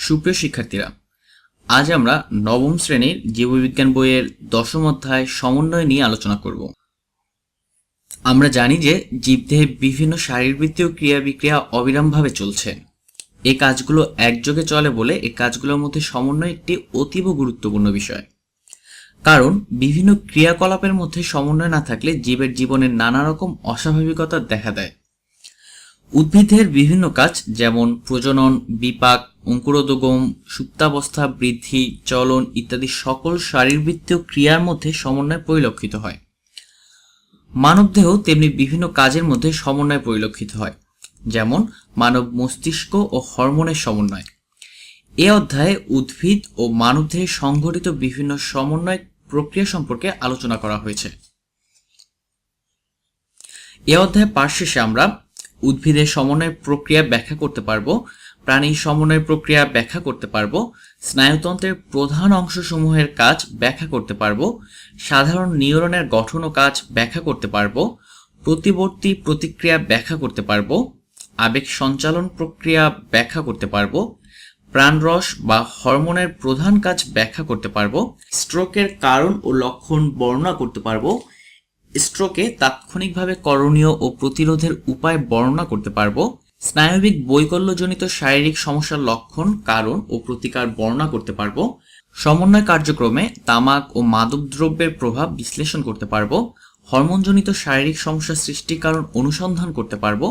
সুপ্রিয় শিক্ষার্থীরা, আজ আমরা নবম শ্রেণির জীববিজ্ঞান বইয়ের দশম অধ্যায় সমন্বয় নিয়ে আলোচনা করব। আমরা জানি যে জীবদেহে বিভিন্ন শারীরবৃত্তীয় ক্রিয়া বিক্রিয়া অবিরামভাবে চলছে। এ কাজগুলো একযোগে চলে বলে এই কাজগুলোর মধ্যে সমন্বয় একটি অতীব গুরুত্বপূর্ণ বিষয়। কারণ, বিভিন্ন ক্রিয়াকলাপের মধ্যে সমন্বয় না থাকলে জীবের জীবনের নানা রকম অস্বাভাবিকতা দেখা দেয়। উদ্ভিদের বিভিন্ন কাজ, যেমন প্রজনন, বিপাক, অঙ্কুরোদগম, সুপ্তাবস্থা বৃদ্ধি, চলন ইত্যাদি সকল শারীরবৃত্তীয় ক্রিয়ার মধ্যে সমন্বয় পরিলক্ষিত হয়। মানবদেহ তেমনি বিভিন্ন কাজের মধ্যে সমন্বয় পরিলক্ষিত হয়, যেমন মানব মস্তিষ্ক ও হরমোনের সমন্বয়। এ অধ্যায়ে উদ্ভিদ ও মানবদেহে সংঘটিত বিভিন্ন সমন্বয় প্রক্রিয়া সম্পর্কে আলোচনা করা হয়েছে। এ অধ্যায় পাঠ শেষে আমরা উদ্ভিদের সমন্বয় প্রক্রিয়া ব্যাখ্যা করতে পারব, প্রাণীর সমন্বয় প্রক্রিয়া ব্যাখ্যা করতে পারব, স্নায়ুতন্ত্রের প্রধান অংশসমূহের কাজ ব্যাখ্যা করতে পারব, সাধারণ নিউরনের গঠন ও কাজ ব্যাখ্যা করতে পারব, প্রতিবর্তী প্রতিক্রিয়া ব্যাখ্যা করতে পারব, আবেগ সঞ্চালন প্রক্রিয়া ব্যাখ্যা করতে পারব, প্রাণরস বা হরমোনের প্রধান কাজ ব্যাখ্যা করতে পারব, স্ট্রোকের কারণ ও লক্ষণ বর্ণনা করতে পারব স্ট্রোকে তাৎক্ষণিকভাবে করণীয় ও প্রতিরোধের উপায় বর্ণনা করতে পারব। স্নায়বিক বৈকল্যজনিত শারীরিক সমস্যার লক্ষণ, কারণ ও প্রতিকার বর্ণনা করতে পারব। সমন্বয় কার্যক্রমে তামাক ও মাদক দ্রব্যের প্রভাব বিশ্লেষণ করতে পারব। হরমোনজনিত শারীরিক সমস্যা সৃষ্টির কারণ অনুসন্ধান করতে পারব।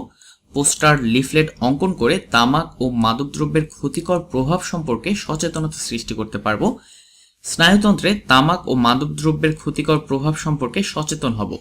পোস্টার লিফলেট অঙ্কন করে তামাক ও মাদকদ্রব্যের ক্ষতিকর প্রভাব সম্পর্কে সচেতনতা সৃষ্টি করতে পারব। স্নায়ুতন্ত্রে তামাক ও মাদকদ্রব্যের ক্ষতিকর প্রভাব সম্পর্কে সচেতন হব।